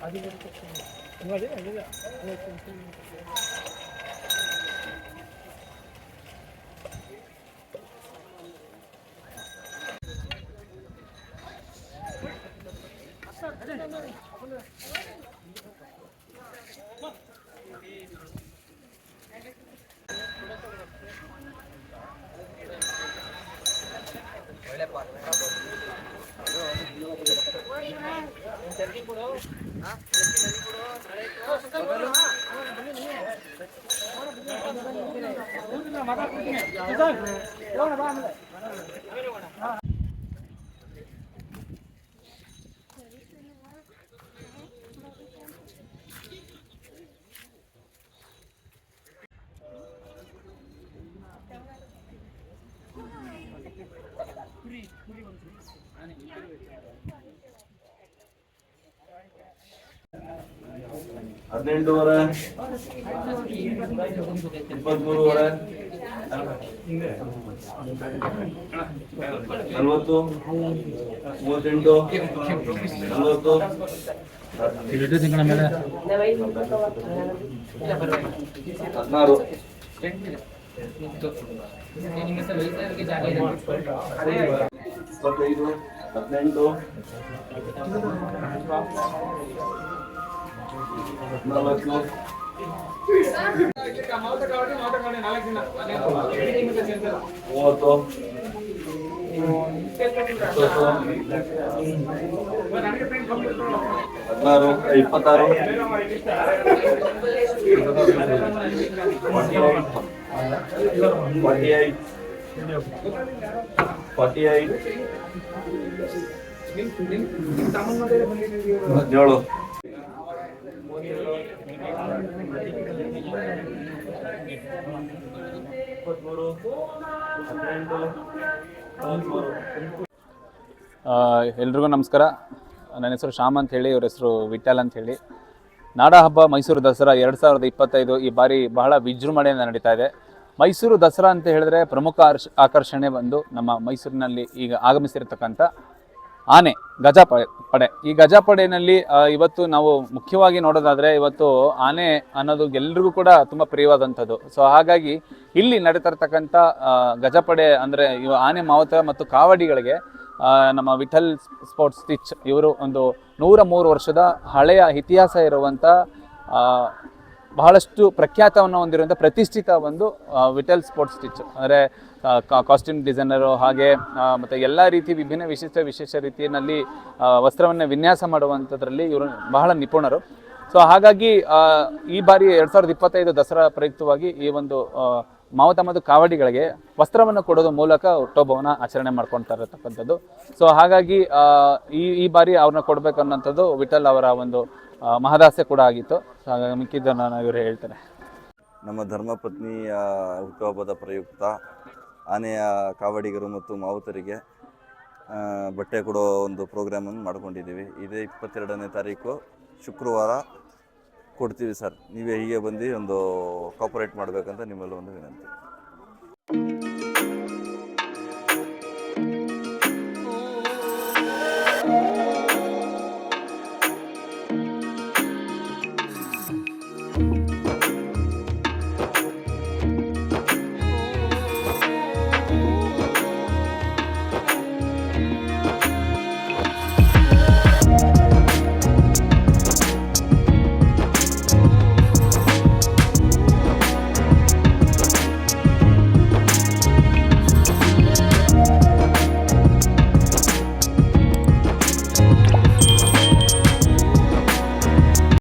아직은 조금 중간에 아니라 오늘 좀 원래 뭐 빠르 ಕುರಿ ಕುರಿ ಒಂದು ಆನೆ ಕುರಿ ಹದಿನೆಂಟೂವರೆ ಇಪ್ಪತ್ಮೂರುವರೆ ನಲ್ವತ್ತು ಮೂವತ್ತೆಂಟು ನಲ್ವತ್ತು. ಹದಿನಾರು. ಇಪ್ಪತ್ತೈದು ಹದಿನೆಂಟು. ಹದಿನಾಲ್ಕು ಮೂವತ್ತು ಹದಿನಾರು ಇಪ್ಪತ್ತಾರು ಫಾರ್ಟಿ ಏಯ್ಟ್ ಫಾರ್ಟಿ ಏಯ್ಟ್ ಹದಿನೇಳು ಎಲ್ರಿಗೂ ನಮಸ್ಕಾರ. ನನ್ನ ಹೆಸರು ಶ್ಯಾಮ್ ಅಂತ ಹೇಳಿ, ಇವ್ರ ಹೆಸರು ವಿಠಲ್ ಅಂತ ಹೇಳಿ. ನಾಡ ಹಬ್ಬ ಮೈಸೂರು ದಸರಾ ಎರಡು ಸಾವಿರದ ಇಪ್ಪತ್ತೈದು ಈ ಬಾರಿ ಬಹಳ ವಿಜೃಂಭಣೆಯಿಂದ ನಡೀತಾ ಇದೆ. ಮೈಸೂರು ದಸರಾ ಅಂತ ಹೇಳಿದ್ರೆ ಪ್ರಮುಖ ಆಕರ್ಷಣೆ ಬಂದು ನಮ್ಮ ಮೈಸೂರಿನಲ್ಲಿ ಈಗ ಆಗಮಿಸಿರ್ತಕ್ಕಂಥ ಆನೆ, ಗಜ ಪ- ಪಡೆ. ಈ ಗಜ ಪಡೆಯಲ್ಲಿ ಇವತ್ತು ನಾವು ಮುಖ್ಯವಾಗಿ ನೋಡೋದಾದ್ರೆ ಇವತ್ತು ಆನೆ ಅನ್ನೋದು ಎಲ್ರಿಗೂ ಕೂಡ ತುಂಬಾ ಪ್ರಿಯವಾದಂಥದ್ದು. ಸೊ ಹಾಗಾಗಿ ಇಲ್ಲಿ ಆ, ಗಜಪಡೆ ಅಂದ್ರೆ ಆನೆ ಮಾವುತ ಮತ್ತು ಕಾವಡಿಗಳಿಗೆ ನಮ್ಮ ವಿಠಲ್ ಸ್ಪೋರ್ಟ್ಸ್ ಸ್ಟಿಚ್ ಇವರು ಒಂದು ನೂರ ಮೂರು ವರ್ಷದ ಹಳೆಯ ಇತಿಹಾಸ ಇರುವಂಥ ಬಹಳಷ್ಟು ಪ್ರಖ್ಯಾತವನ್ನು ಹೊಂದಿರುವಂಥ ಪ್ರತಿಷ್ಠಿತ ಒಂದು ವಿಠಲ್ ಸ್ಪೋರ್ಟ್ಸ್ ಸ್ಟಿಚ್. ಅಂದರೆ ಕಾಸ್ಟ್ಯೂಮ್ ಡಿಸೈನರು ಹಾಗೆ ಮತ್ತು ಎಲ್ಲ ರೀತಿ ವಿಭಿನ್ನ ವಿಶಿಷ್ಟ ವಿಶೇಷ ರೀತಿಯಲ್ಲಿ ವಸ್ತ್ರವನ್ನು ವಿನ್ಯಾಸ ಮಾಡುವಂಥದ್ರಲ್ಲಿ ಇವರು ಬಹಳ ನಿಪುಣರು. ಸೊ ಹಾಗಾಗಿ ಈ ಬಾರಿ ಎರಡು ಸಾವಿರದ ಇಪ್ಪತ್ತೈದು ದಸರಾ ಪ್ರಯುಕ್ತವಾಗಿ ಈ ಒಂದು ಮಾವತ ಮತ್ತು ಕಾವಡಿಗಳಿಗೆ ವಸ್ತ್ರವನ್ನು ಕೊಡೋದ್ರ ಮೂಲಕ ಹುಟ್ಟೋಭವನ ಆಚರಣೆ ಮಾಡ್ಕೊಳ್ತಾ ಇರತಕ್ಕಂಥದ್ದು. ಸೊ ಹಾಗಾಗಿ ಈ ಈ ಬಾರಿ ಅವ್ರನ್ನ ಕೊಡಬೇಕು ಅನ್ನೋಂಥದ್ದು ವಿಠಲ್ ಅವರ ಒಂದು ಮಹದಾಸೆ ಕೂಡ ಆಗಿತ್ತು. ಸೊ ಹಾಗಾಗಿ ಮಿಕ್ಕಿದ್ದನ್ನು ನಾನು ಇವರು ಹೇಳ್ತಾರೆ ನಮ್ಮ ಧರ್ಮಪತ್ನಿಯ ಹುಟ್ಟುಹಬ್ಬದ ಪ್ರಯುಕ್ತ ಆನೆಯ ಕಾವಡಿಗರು ಮತ್ತು ಮಾವುತರಿಗೆ ಬಟ್ಟೆ ಕೊಡೋ ಒಂದು ಪ್ರೋಗ್ರಾಮನ್ನು ಮಾಡ್ಕೊಂಡಿದ್ದೀವಿ. ಇದೇ ಇಪ್ಪತ್ತೆರಡನೇ ತಾರೀಕು ಶುಕ್ರವಾರ ಕೊಡ್ತೀವಿ ಸರ್. ನೀವೇ ಹೀಗೆ ಬಂದು ಒಂದು ಕಾಪರೇಟ್ ಮಾಡಬೇಕಂತ ನಿಮ್ಮಲ್ಲಿ ಒಂದು ವಿನಂತಿ.